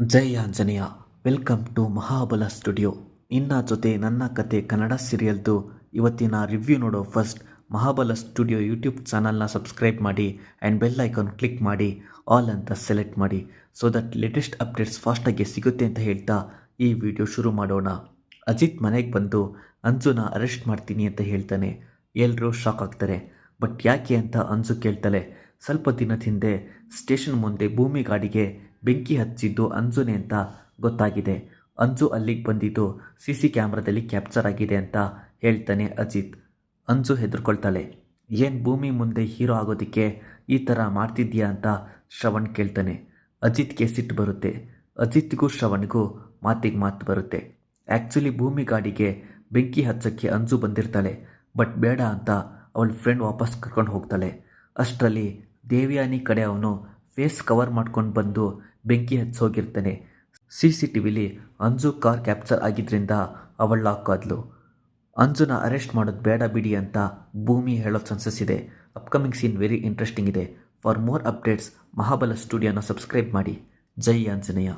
Jai Anjaneya, welcome to Mahabala studio. ನಿನ್ನ ಜೊತೆ ನನ್ನ ಕತೆ ಕನ್ನಡ ಸೀರಿಯಲ್ದು ಇವತ್ತಿನ ರಿವ್ಯೂ ನೋಡೋ ಫಸ್ಟ್ ಮಹಾಬಲ ಸ್ಟುಡಿಯೋ ಯೂಟ್ಯೂಬ್ ಚಾನಲ್ನ ಸಬ್ಸ್ಕ್ರೈಬ್ ಮಾಡಿ ಆ್ಯಂಡ್ ಬೆಲ್ ಐಕಾನ್ ಕ್ಲಿಕ್ ಮಾಡಿ, ಆಲ್ ಅಂತ ಸೆಲೆಕ್ಟ್ ಮಾಡಿ. ಸೊ ದಟ್ ಲೇಟೆಸ್ಟ್ ಅಪ್ಡೇಟ್ಸ್ ಫಾಸ್ಟಾಗಿ ಸಿಗುತ್ತೆ ಅಂತ ಹೇಳ್ತಾ ಈ ವಿಡಿಯೋ ಶುರು ಮಾಡೋಣ. ಅಜಿತ್ ಮನೆಗೆ ಬಂದು, ಅಂಜುನ ಅರೆಸ್ಟ್ ಮಾಡ್ತೀನಿ ಅಂತ ಹೇಳ್ತಾನೆ. ಎಲ್ಲರೂ ಶಾಕ್ ಆಗ್ತಾರೆ. ಬಟ್ ಯಾಕೆ ಅಂತ ಅಂಜು ಕೇಳ್ತಾಳೆ ಸ್ವಲ್ಪ ದಿನದ ಹಿಂದೆ ಸ್ಟೇಷನ್ ಮುಂದೆ ಭೂಮಿ ಗಾಡಿಗೆ ಬೆಂಕಿ ಹಚ್ಚಿದ್ದು ಅಂಜುನೇ ಅಂತ ಗೊತ್ತಾಗಿದೆ. ಅಂಜು ಅಲ್ಲಿಗೆ ಬಂದಿದ್ದು ಸಿ ಸಿ ಕ್ಯಾಮ್ರಾದಲ್ಲಿ ಕ್ಯಾಪ್ಚರ್ ಆಗಿದೆ ಅಂತ ಹೇಳ್ತಾನೆ ಅಜಿತ್. ಅಂಜು ಹೆದರ್ಕೊಳ್ತಾಳೆ, ಏನು ಭೂಮಿ ಮುಂದೆ ಹೀರೋ ಆಗೋದಕ್ಕೆ ಈ ಥರ ಮಾಡ್ತಿದ್ಯಾ ಅಂತ ಶ್ರವಣ್ ಕೇಳ್ತಾನೆ. ಅಜಿತ್ಗೆ ಸಿಟ್ಟು ಬರುತ್ತೆ. ಅಜಿತ್ಗೂ ಶ್ರವಣ್ಗೂ ಮಾತಿಗೆ ಮಾತು ಬರುತ್ತೆ. ಆ್ಯಕ್ಚುಲಿ ಭೂಮಿ ಗಾಡಿಗೆ ಬೆಂಕಿ ಹಚ್ಚಕ್ಕೆ ಅಂಜು ಬಂದಿರ್ತಾಳೆ, ಬಟ್ ಬೇಡ ಅಂತ ಅವಳ ಫ್ರೆಂಡ್ ವಾಪಸ್ ಕರ್ಕೊಂಡು ಹೋಗ್ತಾಳೆ. ಅಷ್ಟರಲ್ಲಿ ದೇವಿಯಾನಿ ಕಡೆ ಅವನು ಫೇಸ್ ಕವರ್ ಮಾಡ್ಕೊಂಡು ಬಂದು ಬೆಂಕಿ ಹಚ್ಚೋಗಿರ್ತಾನೆ ಸಿ ಸಿ ಟಿ ವಿಲಿ ಅಂಜು ಕಾರ್ ಕ್ಯಾಪ್ಚರ್ ಆಗಿದ್ದರಿಂದ ಅವಳು ಲಾಕ್ ಆದ್ಲು ಅಂಜುನ ಅರೆಸ್ಟ್ ಮಾಡೋದು ಬೇಡ ಬಿಡಿ ಅಂತ ಭೂಮಿ ಹೇಳೋ ಚಾನ್ಸಸ್ ಇದೆ. ಅಪ್ಕಮಿಂಗ್ ಸೀನ್ ವೆರಿ ಇಂಟ್ರೆಸ್ಟಿಂಗ್ ಇದೆ. ಫಾರ್ ಮೋರ್ ಅಪ್ಡೇಟ್ಸ್ ಮಹಾಬಲ ಸ್ಟುಡಿಯೋನ ಸಬ್ಸ್ಕ್ರೈಬ್ ಮಾಡಿ. ಜೈ ಆಂಜನೇಯ.